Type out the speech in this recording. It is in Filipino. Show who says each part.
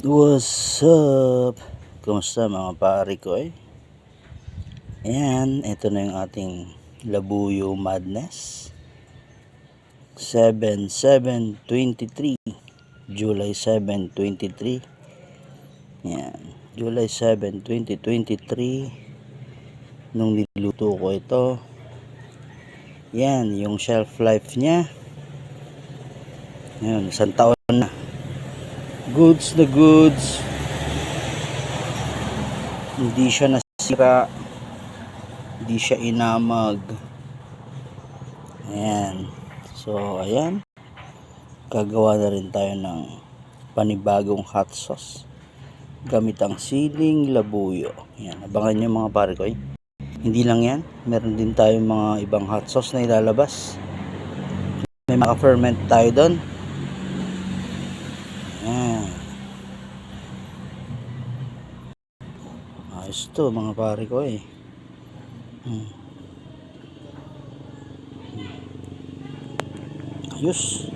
Speaker 1: What's up? Kumusta mga pare ko eh? Ayan, ito na yung ating Labuyo Madness. 7-7-23 July 7, 23 Ayan, July 7, 2023 Nung niluto ko ito Yan, yung shelf life niya Ayan, isang taon goods na goods. Hindi siya nasira. Hindi siya inamag. Ayan. So ayan. Gagawa na rin tayo ng panibagong hot sauce. Gamit ang siling labuyo. Ayan. Abangan nyo mga pare ko. Eh. hindi lang yan. Meron din tayong mga ibang hot sauce na ilalabas. May maka-ferment tayo doon Ayos to mga pare ko eh. Hmm. Ayos.